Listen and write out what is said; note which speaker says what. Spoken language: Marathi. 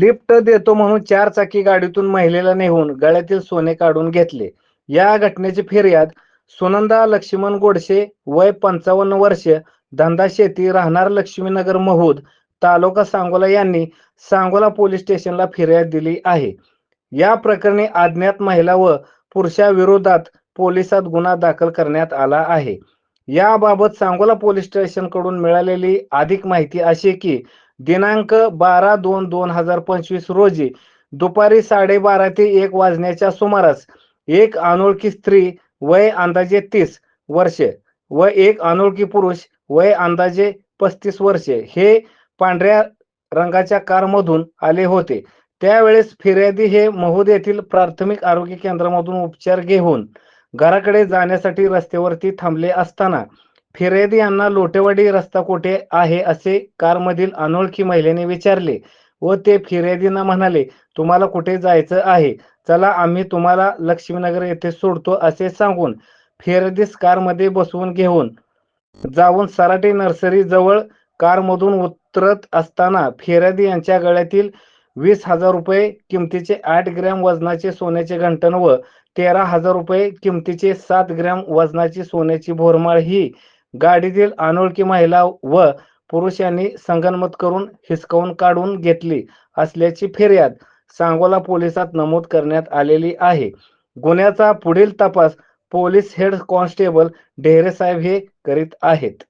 Speaker 1: लिफ्ट देतो म्हणून चार चाकी गाडीतून महिलेला नेहून गळ्यातील सोने काढून घेतले. या घटनेची फिर्याद सुनंदा लक्ष्मण गोडसे वय पंचावन्न वर्ष धंदा शेती राहणार लक्ष्मीनगर महूद तालुका सांगोला यांनी सांगोला पोलीस स्टेशनला फिर्याद दिली आहे. या प्रकरणी अज्ञात महिला व पुरुषाविरोधात पोलिसात गुन्हा दाखल करण्यात आला आहे. याबाबत सांगोला पोलीस स्टेशनकडून मिळालेली अधिक माहिती अशी की दिनांक बारा दोन दोन हजार पंचवीस रोजी दुपारी साडेबारा ते एक वाजण्याच्या सुमारास एक अनोळखी स्त्री वय अंदाजे तीस वर्षे व एक अनोळखी पुरुष वय अंदाजे पस्तीस वर्षे हे पांढऱ्या रंगाच्या कारमधून आले होते. त्यावेळेस फिर्यादी हे महोद येथील प्राथमिक आरोग्य केंद्रामधून उपचार घेऊन घराकडे जाण्यासाठी रस्त्यावरती थांबले असताना फिर्यादी यांना लोटेवाडी रस्ता कोठे आहे असे कारमधील अनोळखी महिलेने विचारले व ते फिर्यादींना म्हणाले तुम्हाला कुठे जायचं आहे? चला आम्ही तुम्हाला लक्ष्मीनगर येथे सोडतो असे सांगून फिर्यादीस कारमध्ये बसवून घेऊन जाऊन सराटे नर्सरी जवळ कारमधून उतरत असताना फिर्यादी यांच्या गळ्यातील वीस हजार रुपये किमतीचे आठ ग्रॅम वजनाचे सोन्याचे घंटन व तेरा हजार रुपये किमतीचे सात ग्रॅम वजनाची सोन्याची भोरमाळ ही गाडीतील अनोळखी महिला व पुरुष यांनी संगनमत करून हिसकावून काढून घेतली असल्याची फिर्याद सांगोला पोलिसात नमूद करण्यात आलेली आहे. गुन्ह्याचा पुढील तपास पोलीस हेड कॉन्स्टेबल ढेरे साहेब हे करीत आहेत.